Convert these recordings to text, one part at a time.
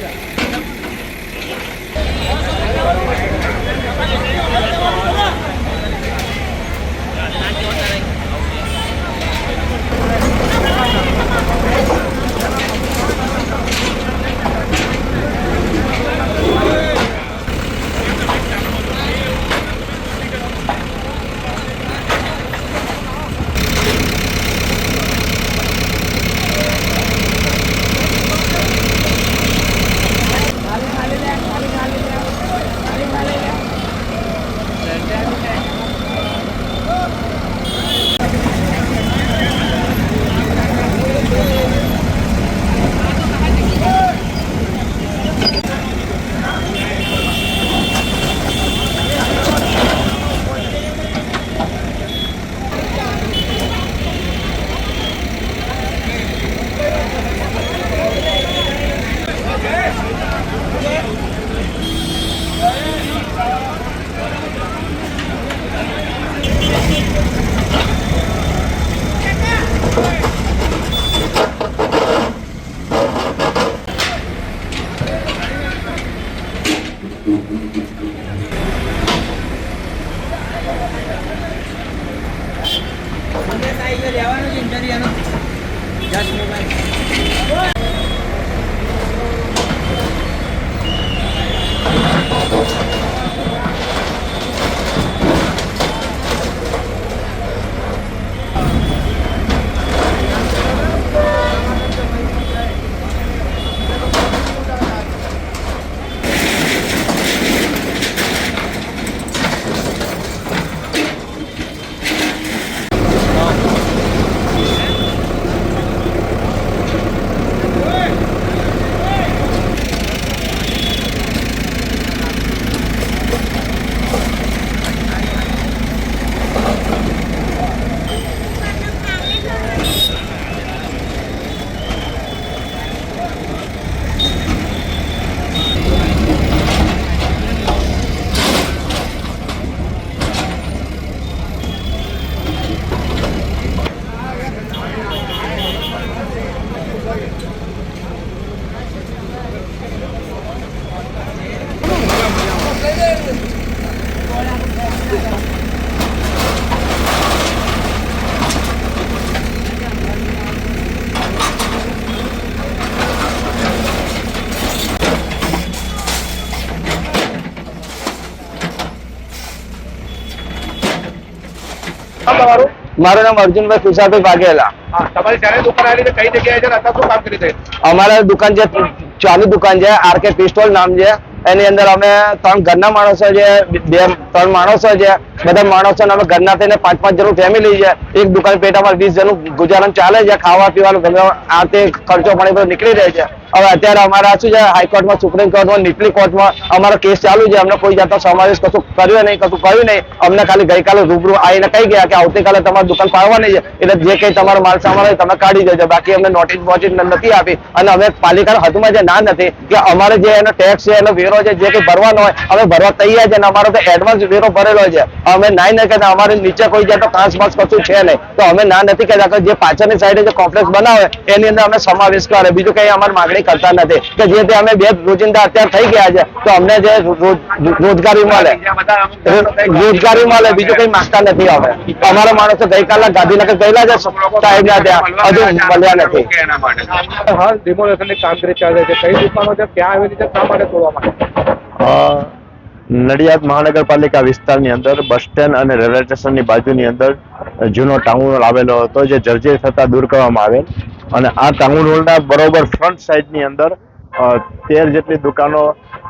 টাকা તમારું મારું નામ અર્જુનભાઈ ખુશાભાઈ વાઘેલા. તમારી જ્યારે દુકાન આવી કઈ જગ્યાએ છે અત્યારે શું કામ કરી છે? અમારા દુકાન છે ચાલુ દુકાન છે આરકે પિસ્ટોલ નામ છે. એની અંદર અમે ત્રણ ઘરના માણસો છે બે ત્રણ માણસો છે. બધા માણસો અમે ઘરના થઈને પાંચ પાંચ જણનું ફેમિલી છે. એક દુકાન પેટામાં વીસ જણનું ગુજરાન ચાલે છે ખાવા પીવાનું ગમે આ તે ખર્ચો પાણી બધો નીકળી રહે છે. હવે અત્યારે અમારા શું છે હાઈકોર્ટમાં સુપ્રીમ કોર્ટમાં નીચલી કોર્ટમાં અમારો કેસ ચાલુ છે, અમને કોઈ જાતનો સમાવેશ કશું કર્યો નહીં, કશું કર્યું નહીં. અમને ખાલી ગઈકાલે રૂબરૂ આવીને કહી ગયા કે આવતીકાલે તમારી દુકાન પાડવાની છે. એટલે જે કંઈ તમારો માલ સામાન હોય તમે કાઢી દેજો. બાકી અમને નોટિસ વોટિસ નથી આપી. અને અમે પાલિકાના હદમાં જે ના નથી, કે અમારે જે એનો ટેક્સ છે, એનો વેરો છે, જે કંઈ ભરવાનો હોય, અમે ભરવા તૈયાર છે અને અમારો તો એડવાન્સ વેરો ભરેલો છે. અમે ના નહીં કહેતા અમારે નીચે કોઈ જાતનો કાંસ બાંસ કશું છે નહીં. તો અમે ના નથી કહેતા જે પાછળની સાઈડે જે કોમ્પ્લેક્સ બનાવે, એની અંદર અમે સમાવેશ કરે બીજું કંઈ અમારે માંગણી કરતા નથી. કે જે તે અમે બે રોજિંદા અત્યારે થઈ ગયા છે તો અમને જે રોજગારી મળે. રોજગારી મળે બીજું કઈ માંગતા નથી હવે અમારા માણસો ગઈકાલે ગાંધીનગર ગયેલા છે સાહેબ ના ત્યાં. હજુ મળ્યા નથી. કે એના માટે હાલ ડિમોલેશનની કામગીરી ચાલે છે. કઈ દુકાનો છે? ક્યાં આવેલી છે? શા માટે તોડવા માટે નડિયાદ મહાનગરપાલિકા વિસ્તારની અંદર બસ સ્ટેન્ડ અને રેલવે સ્ટેશનની બાજુની અંદર જૂનો ટાઉન આવેલો હતો જે જર્જરિત થતા દૂર કરવામાં આવેલ. અને આ ટાઉન હોલના બરોબર ફ્રન્ટ સાઈડની અંદર તેર જેટલી દુકાનો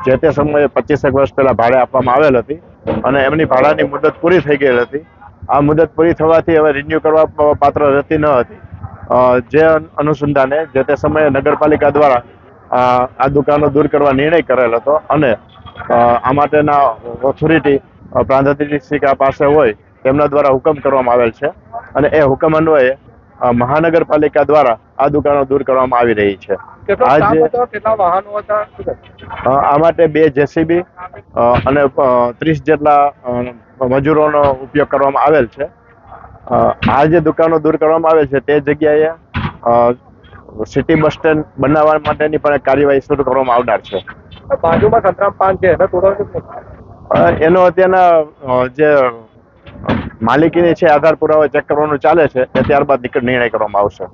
જે તે સમયે પચીસેક વર્ષ પહેલા ભાડે આપવામાં આવેલ હતી અને એમની ભાડાની મુદત પૂરી થઈ ગયેલ હતી. આ મુદત પૂરી થવાથી હવે રિન્યુ કરવા પાત્ર રહેતી ન હતી. જે અનુસંધાને જે તે સમયે નગરપાલિકા દ્વારા આ દુકાનો દૂર કરવા નિર્ણય કરેલ હતો અને આ માટેના ઓથોરિટી પ્રાંત અધિક્ષિકા પાસે હોય તેમના દ્વારા હુકમ કરવામાં આવેલ છે અને એ હુકમ અન્વયે મહાનગરપાલિકા દ્વારા આ દુકાનો દૂર કરવામાં આવી રહી છે. આ માટે બે જેસીબી અને ત્રીસ જેટલા મજૂરોનો ઉપયોગ કરવામાં આવેલ છે. આ જે દુકાનો દૂર કરવામાં આવે છે તે જગ્યાએ સિટી બસ સ્ટેન્ડ બનાવવા માટેની પણ કાર્યવાહી શરૂ કરવામાં આવનાર છે. બાજુમાં સંતરામ પાન છે એનો અત્યારના જે માલિકીની છે આધાર પુરાવા ચેક કરવાનું ચાલે છે એ ત્યારબાદ નિર્ણય કરવામાં આવશે.